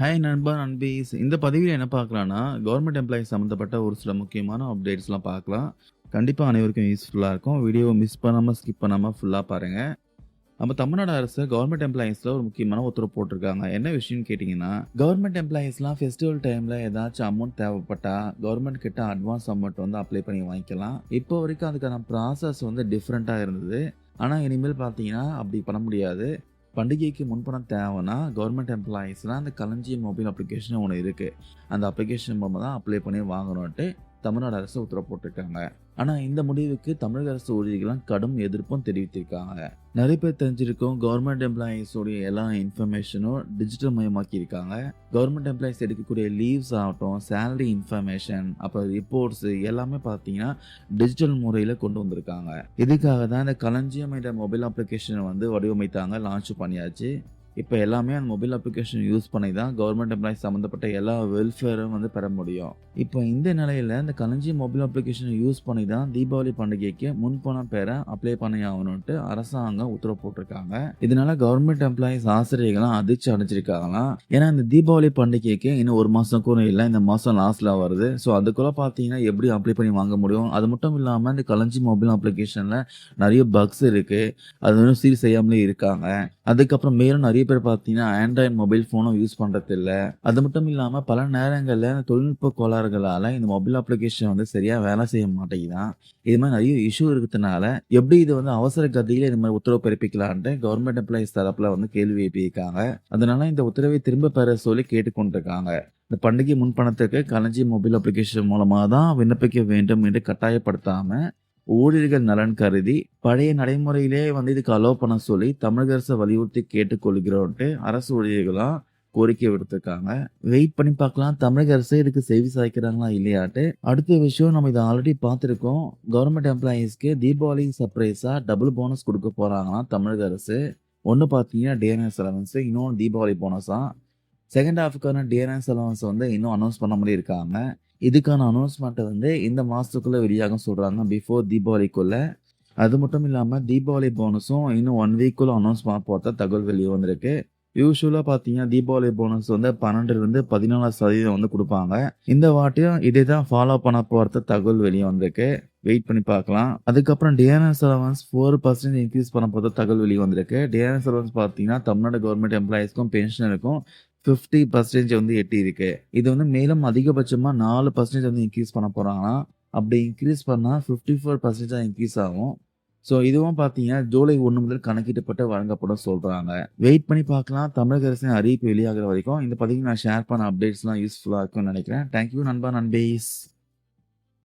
Hi நண்பா நண்பீஸ். இந்த பதிவில் என்ன பார்க்கலான்னா கவர்மெண்ட் எம்ப்ளாயிஸ் சம்மந்தப்பட்ட ஒரு சில முக்கியமான அப்டேட்ஸ்லாம் பார்க்கலாம். கண்டிப்பாக அனைவருக்கும் யூஸ்ஃபுல்லாக இருக்கும். வீடியோவை மிஸ் பண்ணாமல் ஸ்கிப் பண்ணாமல் ஃபுல்லாக பாருங்கள் நம்ம தமிழ்நாடு அரசு கவர்மெண்ட் எம்ப்ளாயீஸில் ஒரு முக்கியமான உத்தரவு போட்டிருக்காங்க. என்ன விஷயம்னு கேட்டிங்கன்னா கவர்மெண்ட் எம்ப்ளாயீஸ்லாம் ஃபெஸ்டிவல் டைமில் ஏதாச்சும் அமௌண்ட் தேவைப்பட்டா கவர்மெண்ட் கிட்ட அட்வான்ஸ் அமௌண்ட் வந்து அப்ளை பண்ணி வாங்கிக்கலாம். இப்போ வரைக்கும் அதுக்கான ப்ராசஸ் வந்து டிஃப்ரெண்ட்டாக இருந்தது. ஆனால் இனிமேல் பார்த்தீங்கன்னா அப்படி பண்ண முடியாது. பண்டிகைக்கு முன்பணம் தேவைன்னா கவர்மெண்ட் எம்ப்ளாயீஸ்லாம் அந்த களஞ்சியம் மொபைல் அப்ளிகேஷன் ஒன்று இருக்குது அந்த அப்ளிகேஷன் மூலமாக தான் அப்ளை பண்ணி வாங்கணுன்ட்டு தமிழ்நாடு அரசு உத்தரவு போட்டிருக்காங்க. ஆனால் இந்த முடிவுக்கு தமிழக அரசு ஊழியர்கள்லாம் கடும் எதிர்ப்பும் தெரிவித்திருக்காங்க. நிறைய பேர் தெரிஞ்சிருக்கும் கவர்மெண்ட் எம்ப்ளாயீஸோடைய எல்லா இன்ஃபர்மேஷனும் டிஜிட்டல் மயமாக்கி இருக்காங்க கவர்மெண்ட் எம்ப்ளாயீஸ் எடுக்கக்கூடிய லீவ்ஸ் ஆகட்டும் சேலரி இன்ஃபர்மேஷன் அப்புறம் ரிப்போர்ட்ஸ் எல்லாமே பார்த்தீங்கன்னா டிஜிட்டல் முறையில் கொண்டு வந்திருக்காங்க. இதுக்காக தான் இந்த களஞ்சியம் என்ற மொபைல் அப்ளிகேஷனை வந்து வடிவமைத்தாங்க லான்ச் பண்ணியாச்சு. இப்போ எல்லாமே அந்த மொபைல் அப்ளிகேஷன் யூஸ் பண்ணி தான் கவர்மெண்ட் எம்ப்ளாயிஸ் சம்மந்தப்பட்ட எல்லா வெல்ஃபேரும் வந்து பெற முடியும். இப்போ இந்த நிலையில் இந்த கலைஞ்சி மொபைல் அப்ளிகேஷனை யூஸ் பண்ணி தான் தீபாவளி பண்டிகைக்கு முன்பணம் பெற அப்ளை பண்ணி ஆகணும்ட்டு அரசாங்கம் உத்தரவு போட்டிருக்காங்க. இதனால கவர்மெண்ட் எம்ப்ளாயிஸ் ஆசிரியர்கள்லாம் அதிர்ச்சி அடைஞ்சிருக்காங்களாம். ஏன்னா இந்த தீபாவளி பண்டிகைக்கு இன்னும் ஒரு மாதம் கூட இல்லை இந்த மாதம் லாஸ்டில் வருது. ஸோ அதுக்குள்ள பார்த்தீங்கன்னா எப்படி அப்ளை பண்ணி வாங்க முடியும்? அது மட்டும் இல்லாமல் இந்த கலைஞ்சி மொபைல் அப்ளிகேஷனில் நிறைய பக்ஸ் இருக்குது அது வந்து சீர் செய்யாமலே இருக்காங்க. அதுக்கப்புறம் மேலும் நிறைய பேர் பார்த்தீங்கன்னா ஆண்ட்ராய்டு மொபைல் ஃபோனும் யூஸ் பண்ணுறதில்ல அது மட்டும் இல்லாமல் பல நேரங்களில் தொழில்நுட்ப கோளாறுகளால் இந்த மொபைல் அப்ளிகேஷன் வந்து சரியாக வேலை செய்ய மாட்டேங்குதான். இது மாதிரி நிறைய இஷ்யூ இருக்கிறதுனால எப்படி இது வந்து அவசர கதியில் இது மாதிரி உத்தரவு பிறப்பிக்கலான்ட்டு கவர்மெண்ட் எம்ப்ளாயிஸ் தரப்பில் வந்து கேள்வி எழுப்பியிருக்காங்க. அதனால இந்த உத்தரவை திரும்ப பெற சொல்லி கேட்டுக்கொண்டிருக்காங்க. இந்த பண்டிகை முன்பணத்துக்கு கலஞ்சி மொபைல் அப்ளிகேஷன் மூலமாக தான் விண்ணப்பிக்க வேண்டும் என்று கட்டாயப்படுத்தாமல் ஊழியர்கள் நலன் கருதி பழைய நடைமுறையிலே வந்து இதுக்கு அலோவ் பண்ண சொல்லி தமிழக அரசை வலியுறுத்தி கேட்டுக்கொள்கிறோன்ட்டு அரசு ஊழியர்களாம் கோரிக்கை விடுத்திருக்காங்க. வெயிட் பண்ணி பார்க்கலாம். தமிழக அரசு இதுக்கு செவி சாய்க்கிறாங்களா இல்லையாட்டு அடுத்த விஷயம் நம்ம இதை ஆல்ரெடி பார்த்துருக்கோம். கவர்மெண்ட் எம்ப்ளாயீஸ்க்கு தீபாவளி சர்ப்ரைஸாக டபுள் போனஸ் கொடுக்க போகிறாங்களாம் தமிழக அரசு. ஒன்று பார்த்தீங்கன்னா டிஎன்எஸ் அலவன்ஸு இன்னொன்று தீபாவளி போனஸாக செகண்ட் ஹாஃபுக்கான டிஎன்எஸ் அலவன்ஸ் வந்து இன்னும் அனௌன்ஸ் பண்ண மாதிரி இருக்காங்க இதுக்கான அனௌன்ஸ்மெண்ட்டை வந்து இந்த மாதத்துக்குள்ளே வெளியாகும் சொல்கிறாங்க பிஃபோர் தீபாவளிக்குள்ளே. அது மட்டும் இல்லாமல் தீபாவளி போனஸும் இன்னும் ஒன் வீக்குள்ளே அனௌன்ஸ் பண்ண போகிறத தகவல் வெளியே வந்திருக்கு. யூஸ்வலாக பார்த்தீங்கன்னா தீபாவளி போனஸ் வந்து பன்னெண்டுலேருந்து பதினாலு சதவீதம் வந்து கொடுப்பாங்க. இந்த வாட்டியும் இதே தான் ஃபாலோ பண்ண போகிறத தகவல் வெளியே வந்திருக்கு. வெயிட் பண்ணி பார்க்கலாம். அதுக்கப்புறம் dearness allowance four percent increase பண்ண போகிறத தகவல் வெளியே வந்திருக்கு. டிஎன்எஸ் அலவன்ஸ் பார்த்தீங்கன்னா தமிழ்நாடு கவர்மெண்ட் எம்ப்ளாயிஸ்க்கும் பென்ஷனருக்கும் ஃபிஃப்டி பர்சன்டேஜ் வந்து எட்டியிருக்கு. இது வந்து மேலும் அதிகபட்சமாக நாலு பர்சன்டேஜ் வந்து இன்க்ரீஸ் பண்ண போகிறாங்கன்னா அப்படி இன்க்ரீஸ் பண்ணால் ஃபிஃப்டி ஃபோர் பர்சன்டேஜாக இன்க்ரீஸ் ஆகும். ஸோ இதுவும் பார்த்தீங்கன்னா ஜூலை ஒன்று முதல் கணக்கிடப்பட்டு வழங்கப்படும் சொல்கிறாங்க வெயிட் பண்ணி பார்க்கலாம். தமிழக அரசின் அறிவிப்பு வெளியாகிற வரைக்கும். இந்த பதிவு நான் ஷேர் பண்ண அப்டேட்ஸ்லாம் யூஸ்ஃபுல்லாக இருக்கும்னு நினைக்கிறேன். தேங்க்யூ நண்பா நண்பேஸ்.